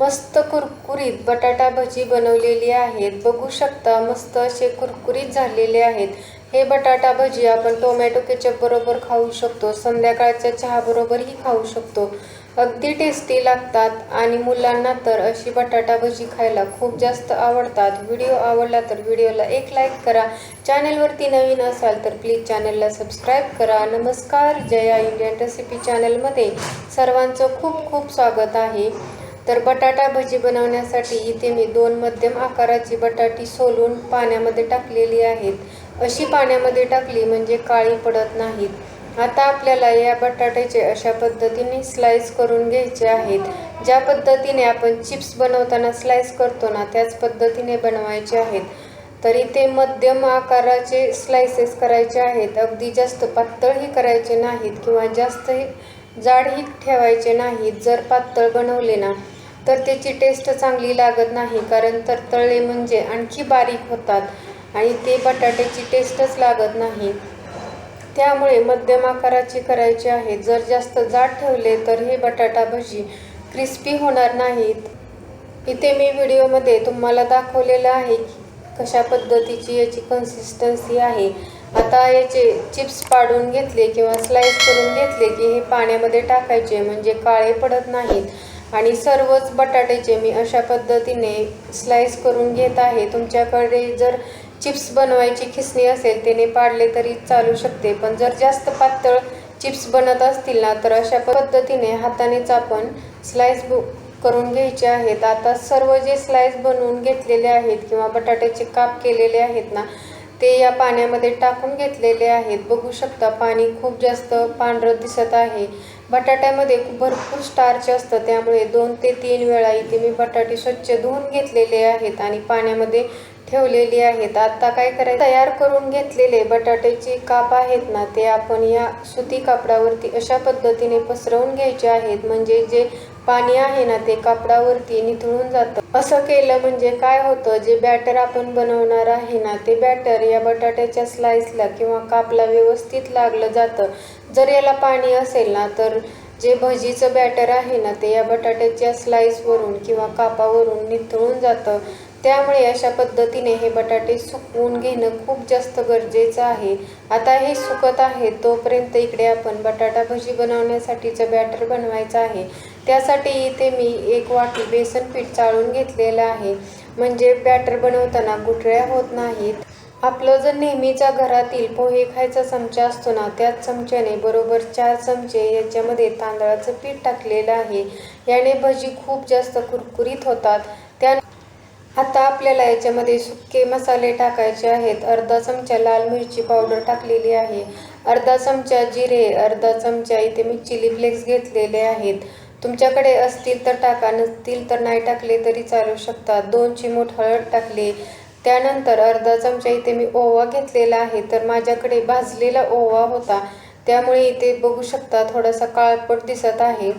मस्त कुरकुरीत बटाटा भजी बनवलेली आहेत. बघू शकता मस्त असे कुरकुरीत झालेले आहेत. हे बटाटा भजी आपण टोमॅटो केचप बरोबर खाऊ शकतो. संध्याकाळच्या चहाबरोबरही खाऊ शकतो. अगदी टेस्टी लागतात आणि मुलांना तर अशी बटाटा भजी खायला खूप जास्त आवडतात. व्हिडिओ आवडला तर व्हिडिओला एक लाईक करा. चॅनलवरती नवीन असाल तर प्लीज चॅनलला सबस्क्राईब करा. नमस्कार. जया इंडियन रेसिपी चॅनलमध्ये सर्वांचं खूप खूप स्वागत आहे. तर बटाटा भजी बनवण्यासाठी इथे मी दोन मध्यम आकाराची बटाटी सोलून पाण्यामध्ये टाकलेली आहेत. अशी पाण्यामध्ये टाकली म्हणजे काळी पडत नाहीत. आता आपल्याला या बटाट्याचे अशा पद्धतीने स्लाइस करून घ्यायचे आहेत. ज्या पद्धतीने आपण चिप्स बनवताना स्लाइस करतो ना त्याच पद्धतीने बनवायचे आहेत. तर इथे मध्यम आकाराचे स्लाइसेस करायचे आहेत. अगदी जास्त पातळही करायचे नाहीत किंवा जास्तही जाडही ठेवायचे नाहीत. जर पातळ बनवले ना तर त्याची टेस्ट चांगली लागत नाही कारण तर तळले म्हणजे आणखी बारीक होतात आणि ते बटाट्याची टेस्टच लागत नाही. त्यामुळे मध्यम आकाराचे करायचे आहे. जर जास्त जाड ठेवले तर हे बटाटा भजी क्रिस्पी होणार नाहीत. इथे मी व्हिडिओमध्ये तुम्हाला दाखवलेलं आहे की कशा पद्धतीची याची कन्सिस्टन्सी आहे. आता याचे चिप्स पाडून घेतले किंवा स्लाइस करून घेतले की हे पाण्यामध्ये टाकायचे म्हणजे काळे पडत नाहीत. आणि सर्वच बटाट्याचे मी अशा पद्धतीने स्लाईस करून घेत आहे तुमच्याकडे जर चिप्स बनवायची खिसणी असेल त्याने पाडले तरी चालू शकते. पण जर जास्त पातळ चिप्स बनत असतील ना तर अशा पद्धतीने हातानेच आपण स्लाइस करून घ्यायचे आहेत. आता सर्व जे स्लाईस बनवून घेतलेले आहेत किंवा बटाट्याचे काप केलेले आहेत ना ते या पाण्यामध्ये टाकून घेतलेले आहेत. बघू शकता पाणी खूप जास्त पांढरं दिसत आहे. बटाट्यामध्ये भरपूर स्टार्च असतं त्यामुळे दोन ते तीन वेळा इथे मी बटाटे स्वच्छ धुवून घेतलेले आहेत आणि पाण्यामध्ये ठेवलेली आहेत. आत्ता काय करायचं? तयार करून घेतलेले बटाट्याचे काप आहेत ना ते आपण या सुती कापडावरती अशा पद्धतीने पसरवून घ्यायचे आहेत. म्हणजे जे पाणी आहे ना ते कापडावरती निथळून जातं. असं केलं म्हणजे काय होतं? जे बॅटर आपण बनवणार आहे ना ते बॅटर या बटाट्याच्या स्लाइसला किंवा कापला व्यवस्थित लागलं जातं. जर याला पाणी असेल ना तर जे भजीचं बॅटर आहे ना ते या बटाट्याच्या स्लाइसवरून किंवा कापावरून निथळून जातं. त्यामुळे अशा पद्धतीने हे बटाटे सुकवून घेणं खूप जास्त गरजेचं आहे. आता हे सुकत आहे तोपर्यंत इकडे आपण बटाटा भजी बनवण्यासाठीचं बॅटर बनवायचं आहे. त्यासाठी इथे मी एक वाटी बेसन पीठ चाळून घेतलेलं आहे. म्हणजे बॅटर बनवताना गुठळ्या होत नाहीत. आपलं जर नेहमीच्या घरातील पोहे खायचा चमचा असतो ना त्याच चमच्याने बरोबर चार चमचे याच्यामध्ये तांदळाचं पीठ टाकलेलं आहे. याने भजी खूप जास्त कुरकुरीत होतात. त्या आता आपल्याला याच्यामध्ये सुके मसाले टाकायचे आहेत. अर्धा चमचा लाल मिरची पावडर टाकलेली आहे. अर्धा चमचा जिरे अर्धा चमचा इथे मी चिली फ्लेक्स घेतलेले आहेत. तुमच्याकडे असतील तर टाका नसतील तर नाही टाकले तरी चालू शकतात. दोन चिमूट हळद टाकले त्यानंतर अर्धा चमचा इथे मी ओवा घेतलेला आहे. तर माझ्याकडे भाजलेला ओवा होता. त्यामुळे इथे बघू शकता थोडासा काळपट दिसत आहे.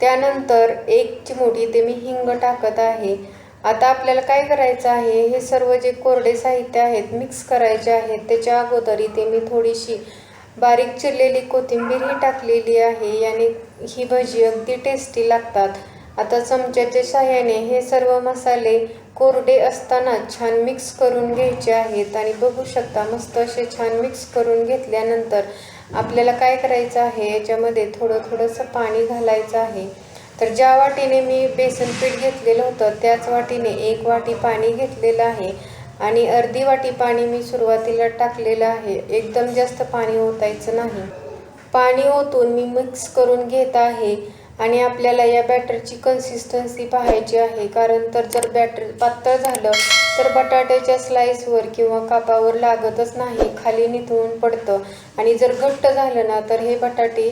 त्यानंतर एक चिमूट इथे मी हिंग टाकत आहे. आता आपल्याला काय करायचं आहे? हे सर्व जे कोरडे साहित्य आहेत मिक्स करायचे आहेत. त्याच्या अगोदर इथे मी थोडीशी बारीक चिरलेली कोथिंबीर ही टाकलेली आहे. याने ही भजी अगदी टेस्टी लागतात. आता चमच्याच्या सहाय्याने हे सर्व मसाले कोरडे असताना छान मिक्स करून घ्यायचे आहेत आणि बघू शकता मस्त असे छान मिक्स करून घेतल्यानंतर आपल्याला काय करायचं आहे? याच्यामध्ये थोडं थोडंसं पाणी घालायचं आहे. तर ज्या वाटीने मी बेसन पीठ घेतलेलं होतं त्याच वाटीने एक वाटी पाणी घेतलेलं आहे आणि अर्धी वाटी पाणी मी सुरुवातीला टाकलेलं आहे. एकदम जास्त पाणी ओतायचं नाही. पाणी ओतून मी मिक्स करून घेत आहे. आणि आपल्याला या बॅटरची कन्सिस्टन्सी पाहायची आहे. कारण तर जर बॅटर पातळ झालं तर बटाट्याच्या स्लाइसवर किंवा कापावर लागतच नाही खाली निथळून पडतं. आणि जर घट्ट झालं ना तर हे बटाटे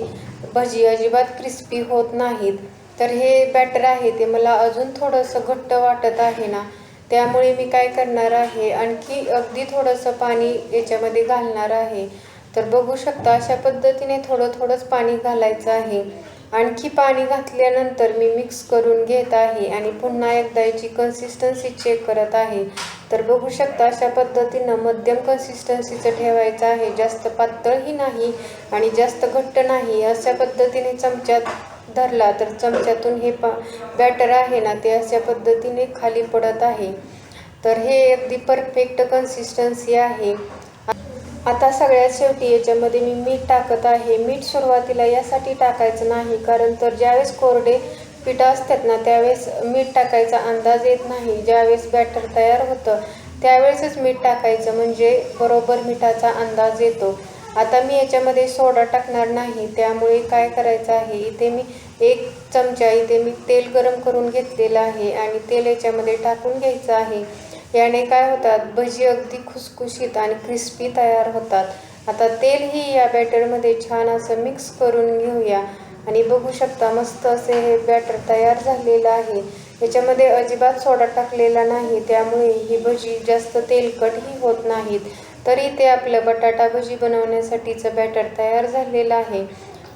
भजी अजिबात क्रिस्पी होत नाहीत. तर हे बॅटर आहे ते मला अजून थोडंसं घट्ट वाटत आहे ना. त्यामुळे मी काय करणार आहे आणखी अगदी थोडंसं पाणी याच्यामध्ये घालणार आहे. तर बघू शकता अशा पद्धतीने थोडं थोडंच पाणी घालायचं आहे. आणखी पाणी घातल्यानंतर मी मिक्स करून घेत आहे आणि पुन्हा एकदा याची कन्सिस्टन्सी चेक करत आहे. तर बघू शकता अशा पद्धतीनं मध्यम कन्सिस्टन्सीचं ठेवायचं आहे. जास्त पातळही नाही आणि जास्त घट्ट नाही. अशा पद्धतीने चमच्यात धरला तर चमच्यातून हे पा बॅटर आहे ना ते अशा पद्धतीने खाली पडत आहे. तर हे अगदी परफेक्ट कन्सिस्टन्सी आहे. आता सगळ्यात शेवटी याच्यामध्ये मी मीठ टाकत आहे. मीठ सुरुवातीला यासाठी टाकायचं नाही कारण तर ज्यावेळेस कोरडे पिठं असतात ना त्यावेळेस मीठ टाकायचा अंदाज येत नाही. ज्यावेळेस बॅटर तयार होतं त्यावेळेसच मीठ टाकायचं म्हणजे बरोबर मिठाचा अंदाज येतो. आता मी याच्यामध्ये सोडा टाकणार नाही त्यामुळे काय करायचं आहे? इथे मी एक चमचा इथे मी तेल गरम करून घेतलेलं आहे आणि तेल याच्यामध्ये टाकून घ्यायचं आहे. याने काय होतात? भजी अगदी खुसखुशीत आणि क्रिस्पी तयार होतात. आता तेलही या बॅटरमध्ये छान असं मिक्स करून घेऊया. आणि बघू शकता मस्त असे हे बॅटर तयार झालेलं आहे. याच्यामध्ये अजिबात सोडा टाकलेला नाही. त्यामुळे ही भजी जास्त तेलकटही होत नाहीत. तरी ते आपलं बटाटा भजी बनवण्यासाठीचं बॅटर तयार झालेलं आहे.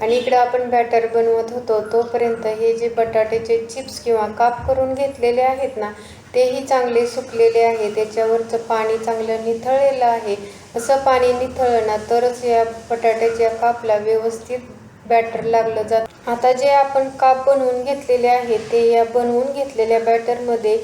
आणि इकडं आपण बॅटर बनवत होतो तोपर्यंत हे जे बटाट्याचे चिप्स किंवा काप करून घेतलेले आहेत ना तेही चांगले सुकलेले आहे. त्याच्यावरचं पाणी चांगलं निथळलेलं आहे. असं पाणी निथळलं ना तरच या बटाट्याच्या कापला व्यवस्थित बॅटर लागलं जात. आता जे आपण काप बनवून घेतलेले आहे ते या बनवून घेतलेल्या बॅटरमध्ये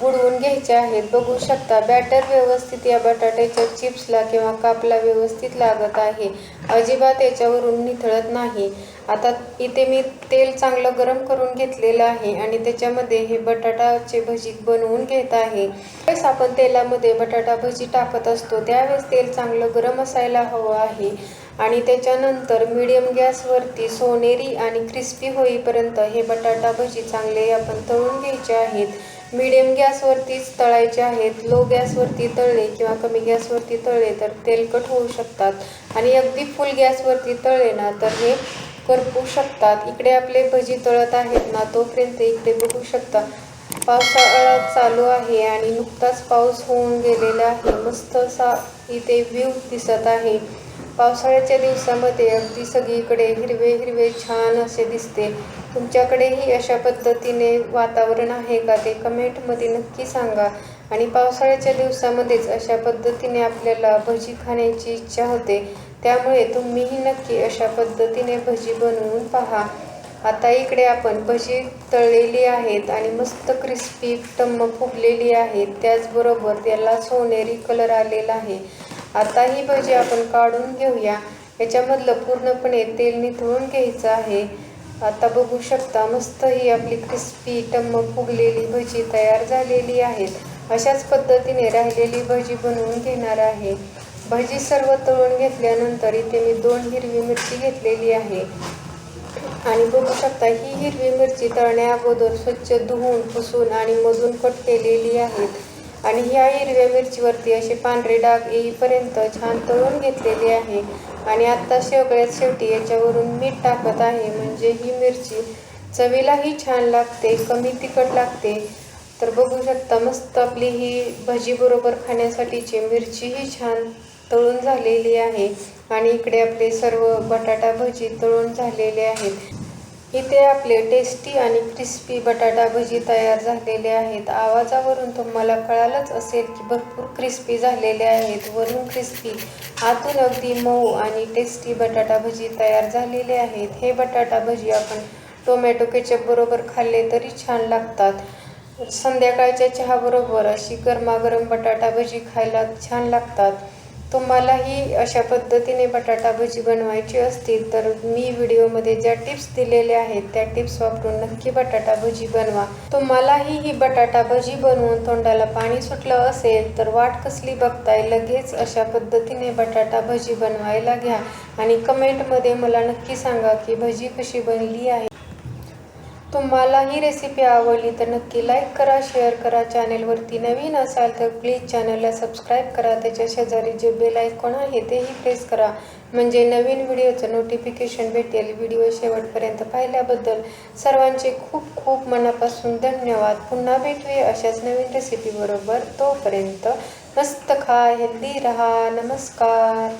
बुडवून घ्यायचे आहेत. बघू शकता बॅटर व्यवस्थित या बटाट्याच्या चिप्सला किंवा कापला व्यवस्थित लागत आहे. अजिबात याच्यावरून निथळत नाही. आता इथे मी तेल चांगलं गरम करून घेतलेलं आहे आणि त्याच्यामध्ये हे बटाटाचे भजी बनवून घेत आहे. त्यावेळेस आपण तेलामध्ये बटाटा भजी टाकत असतो. त्यावेळेस तेल चांगलं गरम असायला हवं आहे. आणि त्याच्यानंतर मीडियम गॅसवरती सोनेरी आणि क्रिस्पी होईपर्यंत हे बटाटा भजी चांगले आपण तळून घ्यायचे आहेत. मीडियम गॅसवरतीच तळायचे आहेत लो गॅसवरती तळले किंवा कमी गॅसवरती तळले तर तेलकट होऊ शकतात. आणि अगदी फुल गॅसवरती तळले ना तर हे करपू शकतात. इकडे आपले भजी तळत आहेत ना तोपर्यंत इकडे बघू शकता. पावसाळा चालू आहे आणि नुकताच पाऊस होऊन गेलेला आहे. मस्त असा इथे व्ह्यू दिसत आहे. पावसाळ्याच्या दिवसामध्ये अगदी सगळीकडे हिरवे हिरवे छान असे दिसते. तुमच्याकडेही अशा पद्धतीने वातावरण आहे का ते कमेंटमध्ये नक्की सांगा. आणि पावसाळ्याच्या दिवसामध्येच अशा पद्धतीने आपल्याला भजी खाण्याची इच्छा होते. त्यामुळे तुम्हीही नक्की अशा पद्धतीने भजी बनवून पहा. आता इकडे आपण भजी तळलेली आहेत आणि मस्त क्रिस्पी टम्म फुगलेली आहेत. त्याचबरोबर त्याला सोनेरी कलर आलेला आहे. आता ही भजी आपण काढून घेऊया. याच्यामधलं पूर्णपणे तेल निथळून घ्यायचं आहे. आता बघू शकता मस्त ही आपली क्रिस्पी टम्म फुगलेली भजी तयार झालेली आहेत अशाच पद्धतीने राहिलेली भजी बनवून घेणार आहे. भजी सर्व तळून घेतल्यानंतर इथे मी दोन हिरवी मिरची घेतलेली आहे. आणि बघू शकता ही हिरवी मिरची तळण्या अगोदर स्वच्छ धुवून पुसून आणि मजून कट केलेली आहेत आणि ह्या हिरव्या मिरचीवरती असे पांढरे डाग येईपर्यंत छान तळून घेतलेली आहे. आणि आत्ता सगळ्यात शेवटी याच्यावरून मीठ टाकत आहे. म्हणजे ही मिरची चवीलाही छान लागते कमी तिखट लागते. तर बघू शकता मस्त आपली ही भजीबरोबर खाण्यासाठीची मिरचीही छान तळून झालेली आहे. आणि इकडे आपले सर्व बटाटा भजी तळून झालेले आहेत. इथे आपले टेस्टी आणि क्रिस्पी बटाटा भजी तयार झालेले आहेत. आवाजावरून तुम्हाला कळालंच असेल की भरपूर क्रिस्पी झालेले आहेत. वरून क्रिस्पी आतून अगदी मऊ आणि टेस्टी बटाटा भजी तयार झालेले आहेत. हे बटाटा भजी आपण टोमॅटो केचपबरोबर खाल्ले तरी छान लागतात. संध्याकाळच्या चहाबरोबर अशी गरमागरम बटाटा भजी खायला छान लागतात. तुम्हालाही अशा पद्धतीने बटाटा भजी बनवायची असतील तर मी व्हिडिओमध्ये ज्या टिप्स दिलेल्या आहेत त्या टिप्स वापरून नक्की बटाटा भजी बनवा. तुम्हालाही ही बटाटा भजी बनवून तोंडाला पाणी सुटलं असेल तर वाट कसली बघताय लगेच अशा पद्धतीने बटाटा भजी बनवायला घ्या. आणि कमेंटमध्ये मला नक्की सांगा की भजी कशी बनली आहे. तुम्हाला ही रेसिपी आवडली तर नक्की लाईक करा शेअर करा. चॅनेलवरती नवीन असाल तर प्लीज चॅनलला सबस्क्राईब करा. त्याच्या शेजारी जे बेल आयकॉन आहे तेही प्रेस करा. म्हणजे नवीन व्हिडिओचं नोटिफिकेशन भेटेल व्हिडिओ शेवटपर्यंत पाहिल्याबद्दल. सर्वांचे खूप खूप मनापासून धन्यवाद. पुन्हा भेटूया अशाच नवीन रेसिपीबरोबर तोपर्यंत मस्त खा हेल्दी रहा. नमस्कार.